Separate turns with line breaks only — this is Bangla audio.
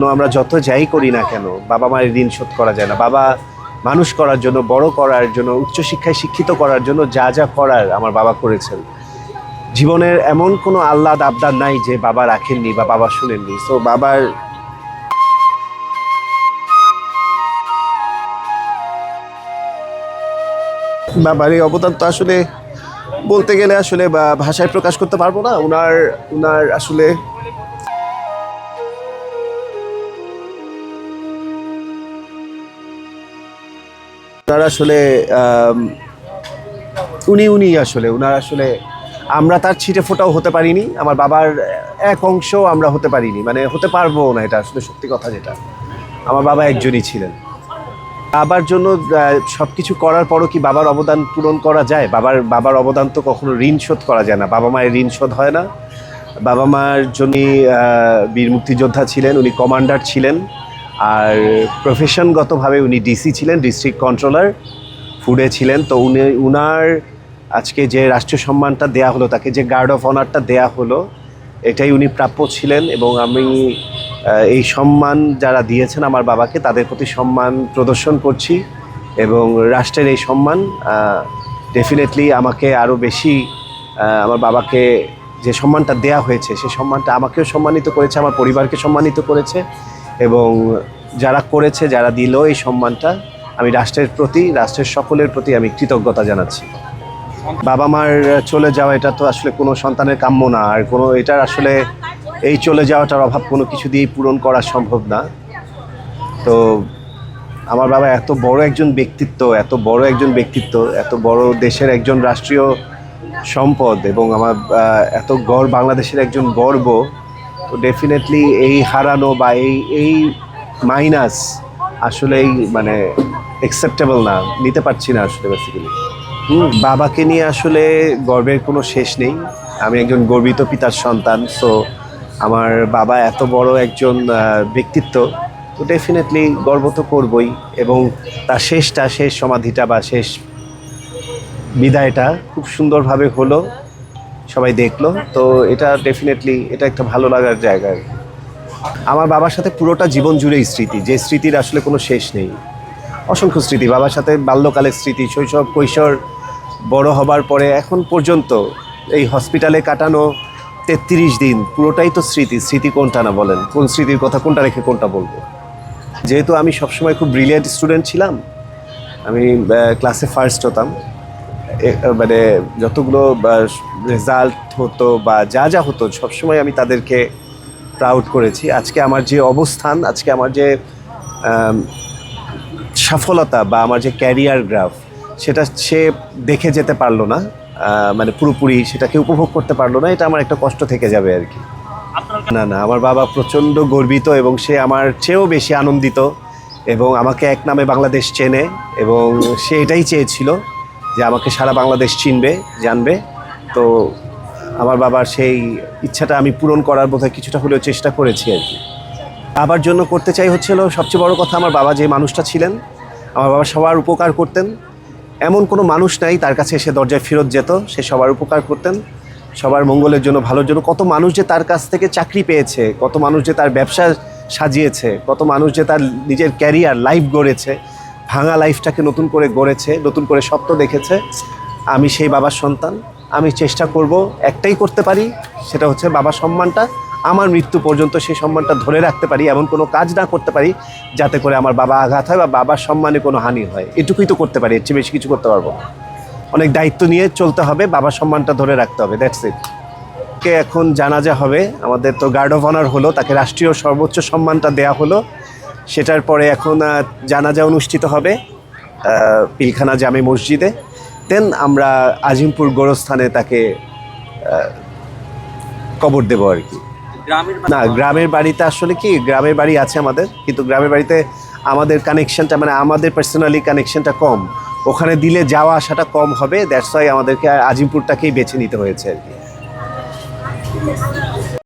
তো আমরা যত যাই করি না কেন বাবা মায়ের ঋণ শোধ করা যায় না। বাবা মানুষ করার জন্য বড় করার জন্য উচ্চশিক্ষায় শিক্ষিত করার জন্য যা যা করার আমার বাবা করেছেন। জীবনের এমন কোনো আহ্লাদ আবদার নাই যে বাবা রাখেননি বা বাবা শুনেননি। সো বাবার বাবার এই অবদান তো আসলে বলতে গেলে আসলে বা- ভাষায় প্রকাশ করতে পারব না। ওনার ওনার আসলে ওনার আসলে উনি উনি আসলে ওনার আসলে আমরা তার ছিটে ফোটাও হতে পারিনি, আমার বাবার এক অংশ আমরা হতে পারিনি মানে হতে পারব না এটা আসলে সত্যি কথা যেটা। আমার বাবা একজনই ছিলেন। বাবার জন্য সব কিছু করার পরও কি বাবার অবদান পূরণ করা যায়? বাবার বাবার অবদান তো কখনো ঋণ শোধ করা যায় না। বাবা মায়ের ঋণ শোধ হয় না। বাবা মার জন্য বীর মুক্তিযোদ্ধা ছিলেন, উনি কমান্ডার ছিলেন। আর প্রফেশনগতভাবে উনি ডিসি ছিলেন, ডিস্ট্রিক্ট কন্ট্রোলার, ফুডে ছিলেন। তো উনি, উনার আজকে যে রাষ্ট্রীয় সম্মানটা দেয়া হলো, তাকে যে গার্ড অফ অনারটা দেয়া হলো, এটাই উনি প্রাপ্য ছিলেন এবং আমি এই সম্মান যারা দিয়েছেন আমার বাবাকে, তাদের প্রতি সম্মান প্রদর্শন করছি এবং রাষ্ট্রের এই সম্মান ডেফিনেটলি আমাকে আরও বেশি আমার বাবাকে যে সম্মানটা দেয়া হয়েছে সেই সম্মানটা আমাকেও সম্মানিত করেছে, আমার পরিবারকে সম্মানিত করেছে। এবং যারা করেছে, যারা দিল এই সম্মানটা, আমি রাষ্ট্রের প্রতি, রাষ্ট্রের সকলের প্রতি আমি কৃতজ্ঞতা জানাচ্ছি। বাবা মার চলে যাওয়া, এটা তো আসলে কোনো সন্তানের কাম্য না। আর কোনো, এটার আসলে এই চলে যাওয়াটার অভাব কোনো কিছু দিয়েই পূরণ করা সম্ভব না। তো আমার বাবা এত বড় একজন ব্যক্তিত্ব, এত বড় একজন ব্যক্তিত্ব, এত বড় দেশের একজন রাষ্ট্রীয় সম্পদ এবং আমার এত গড় বাংলাদেশের একজন গর্ব। তো ডেফিনেটলি এই হারানো বা এই এই মাইনাস আসলেই মানে অ্যাকসেপ্টেবল না নিতে পারছি না আসলে বেসিক্যালি বাবাকে নিয়ে আসলে গর্বের কোনো শেষ নেই। আমি একজন গর্বিত পিতার সন্তান সো আমার বাবা এত বড় একজন ব্যক্তিত্ব। তো ডেফিনেটলি গর্ব তো করবই এবং তার শেষটা শেষ সমাধিটা বা শেষ বিদায়টা খুব সুন্দরভাবে হলো। সবাই দেখল। তো এটা ডেফিনেটলি এটা একটা ভালো লাগার জায়গা। আমার বাবার সাথে পুরোটা জীবন জুড়েই স্মৃতি, যে স্মৃতির আসলে কোনো শেষ নেই। অসংখ্য স্মৃতি, বাবার সাথে বাল্যকালের স্মৃতি, শৈশব, কৈশোর, বড় হবার পরে এখন পর্যন্ত এই হসপিটালে কাটানো তেত্রিশ দিন, পুরোটাই তো স্মৃতি। স্মৃতি কোনটা না বলেন? কোন স্মৃতির কথা, কোনটা রেখে কোনটা বলব? যেহেতু আমি সবসময় খুব ব্রিলিয়ান্ট স্টুডেন্ট ছিলাম, আমি ক্লাসে ফার্স্ট হতাম। মানে যতগুলো রেজাল্ট হতো বা যা যা হতো, সবসময় আমি তাদেরকে প্রাউড করেছি। আজকে আমার যে অবস্থান, আজকে আমার যে সফলতা বা আমার যে ক্যারিয়ার গ্রাফ সেটা সে দেখে যেতে পারল না। মানে পুরোপুরি সেটাকে উপভোগ করতে পারল না, এটা আমার একটা কষ্ট থেকে যাবে আর কি। না না, আমার বাবা প্রচণ্ড গর্বিত এবং সে আমার চেয়েও বেশি আনন্দিত এবং আমাকে এক নামে বাংলাদেশ চেনে এবং সে এটাই চেয়েছিল। যে আমাকে সারা বাংলাদেশ চিনবে, জানবে। তো আমার বাবার সেই ইচ্ছাটা আমি পূরণ করার বোধহয় কিছুটা হলেও চেষ্টা করেছি আর কি। বাবার জন্য করতে চাই হচ্ছিল সবচেয়ে বড় কথা আমার বাবা যে মানুষটা ছিলেন, আমার বাবা সবার উপকার করতেন। এমন কোনো মানুষ নাই, তার কাছে এসে দরজায় ফেরত যেত, সে সবার উপকার করতেন। সবার মঙ্গলের জন্য, ভালোর জন্য। কত মানুষ যে তার কাছ থেকে চাকরি পেয়েছে, কত মানুষ যে তার ব্যবসা সাজিয়েছে, কত মানুষ যে তার নিজের ক্যারিয়ার লাইফ গড়েছে। ভাঙা লাইফটাকে নতুন করে গড়েছে, নতুন করে স্বপ্ন দেখেছে। আমি সেই বাবার সন্তান। আমি চেষ্টা করব একটাই করতে পারি, সেটা হচ্ছে বাবার সম্মানটা। আমার মৃত্যু পর্যন্ত সেই সম্মানটা ধরে রাখতে পারি, এমন কোনো কাজ না করতে পারি যাতে করে আমার বাবা আঘাত হয় বা বাবার সম্মানে কোনো হানি হয়। এটুকুই তো করতে পারি, এর চেয়ে বেশি কিছু করতে পারব। অনেক দায়িত্ব নিয়ে চলতে হবে, বাবার সম্মানটা ধরে রাখতে হবে দ্যাটস ইট কে এখন জানাজা হবে, আমাদের তো গার্ড অফ অনার হলো, তাকে রাষ্ট্রীয় সর্বোচ্চ সম্মানটা দেয়া হলো। সেটার পরে এখন জানাজা অনুষ্ঠিত হবে পিলখানা জামে মসজিদে। দেন আমরা আজিমপুর গোরস্থানে তাকে কবর দেবো আর কি। না গ্রামের বাড়িতে আসলে কি গ্রামের বাড়ি আছে আমাদের কিন্তু গ্রামের বাড়িতে আমাদের কানেকশনটা মানে আমাদের পার্সোনালি কানেকশনটা কম। ওখানে দিলে যাওয়া আসাটা কম হবে দ্যাটস ওয়াই আমাদেরকে আজিমপুরটাকেই বেছে নিতে হয়েছে আর কি।